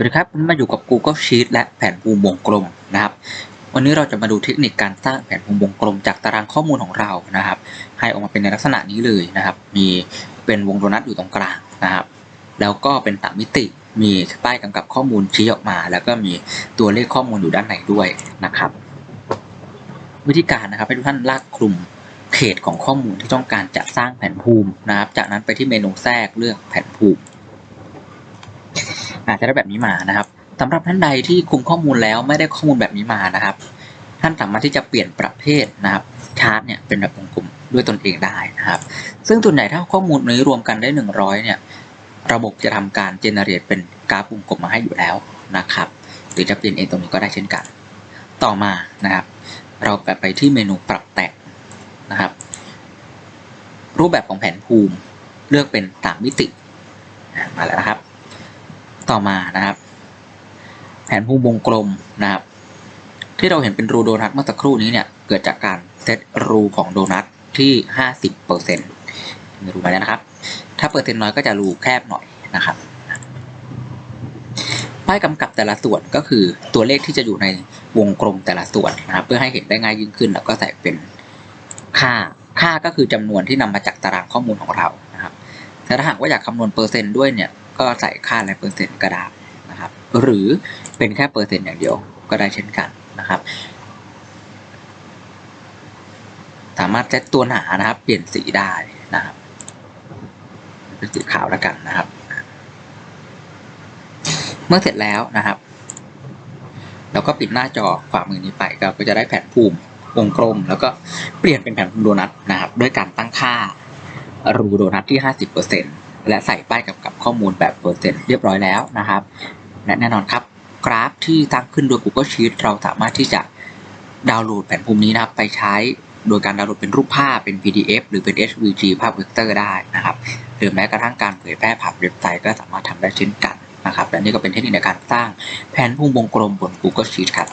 วัสดีครับวันมาอยู่กับ Google Sheet และแผนภูมิวงกลมนะครับ วันนี้เราจะมาดูเทคนิคการสร้างแผนภูมิวงกลม จากตารางข้อมูลของเรานะครับ ให้ออกมาเป็นในลักษณะนี้เลยนะครับ มีเป็นวงโดนัทอยู่ตรงกลางนะครับ แล้วก็เป็นสามมิติ มีป้ายกำกับข้อมูลชี้ออกมา แล้วก็มีตัวเลขข้อมูลอยู่ด้านในด้วยนะครับ วิธีการนะครับให้ทุกท่านลากคลุมเขตของข้อมูลที่ต้องการจะสร้างแผนภูมินะครับ จากนั้นไปที่เมนูแทรกเลือกแผนภูมิาจจะได้แบบนี้มานะครับสำหรับท่านใดที่คุมข้อมูลแล้วไม่ได้ข้อมูลแบบนี้มานะครับ ท่านสามารถที่จะเปลี่ยนประเภทนะครับชาร์ตเนี่ยเป็นแบบวงกลมด้วยตนเองได้นะครับ ซึ่งส่วนใหญ่ถ้าข้อมูลนี้รวมกันได้ 100 เนี่ย ระบบจะทำการเจเนเรตเป็นกราฟวงกลมมาให้อยู่แล้วนะครับ หรือจะเปลี่ยนเองตรงนี้ก็ได้เช่นกัน ต่อมานะครับ เราไปไปที่เมนูปรับแต่งนะครับ รูปแบบของแผนภูมิเลือกเป็นสามมิติมาแล้วนะครับ ต่อมานะครับ แผนภูมิวงกลมนะครับ ที่เราเห็นเป็นรูโดนัทเมื่อสักครู่นี้เนี่ยเกิดจากการเซตรูของโดนัทที่ห้าสิบเปอร์เซ็นต์รูมาแล้วนะครับ ถ้าเปอร์เซ็นต์น้อยก็จะรูแคบหน่อยนะครับป้ายกำกับแต่ละส่วนก็คือตัวเลขที่จะอยู่ในวงกลมแต่ละส่วนนะครับ เพื่อให้เห็นได้ง่ายยิ่งขึ้น แล้วก็ใส่เป็นค่าค่าก็คือจำนวนที่นำมาจากตารางข้อมูลของเรานะครับแต่ถ้าหากว่าอยากคำนวณเปอร์เซ็นต์ด้วยเนี่ย ก็ใส่ค่าในเปอร์เซ็นต์ก็ได้นะครับ หรือเป็นแค่เปอร์เซ็นต์อย่างเดียวก็ได้เช่นกันนะครับ สามารถเซตตัวหนานะครับ เปลี่ยนสีได้นะครับเป็นสีขาวแล้วกันนะครับ เมื่อเสร็จแล้วนะครับเราก็ปิดหน้าจอขวามือนี้ไปเราก็จะได้แผนภูมิวงกลม แล้วก็เปลี่ยนเป็นแผนภูมิโดนัทนะครับ ด้วยการตั้งค่ารูโดนัทที่ 50% และใส่ป้ายกับกับข้อมูลแบบเปอร์เซ็นต์เรียบร้อยแล้วนะครับและแน่นอนครับ กราฟที่ตั้งขึ้นโดย Google Sheet เราสามารถที่จะดาวน์โหลดแผนภูมินี้นะครับ ไปใช้โดยการดาวน์โหลดเป็นรูปภาพเป็น PDF หรือเป็น HVG ภาพเวกเตอร์ได้นะครับหรือแม้กระทั่งการเผยแพร่ผ่านเว็บไซต์ก็สามารถทำได้เช่นกันนะครับและนี่ก็เป็นเทคนิคในการสร้างแผนภูมิวงกลมบน Google Sheet ครับ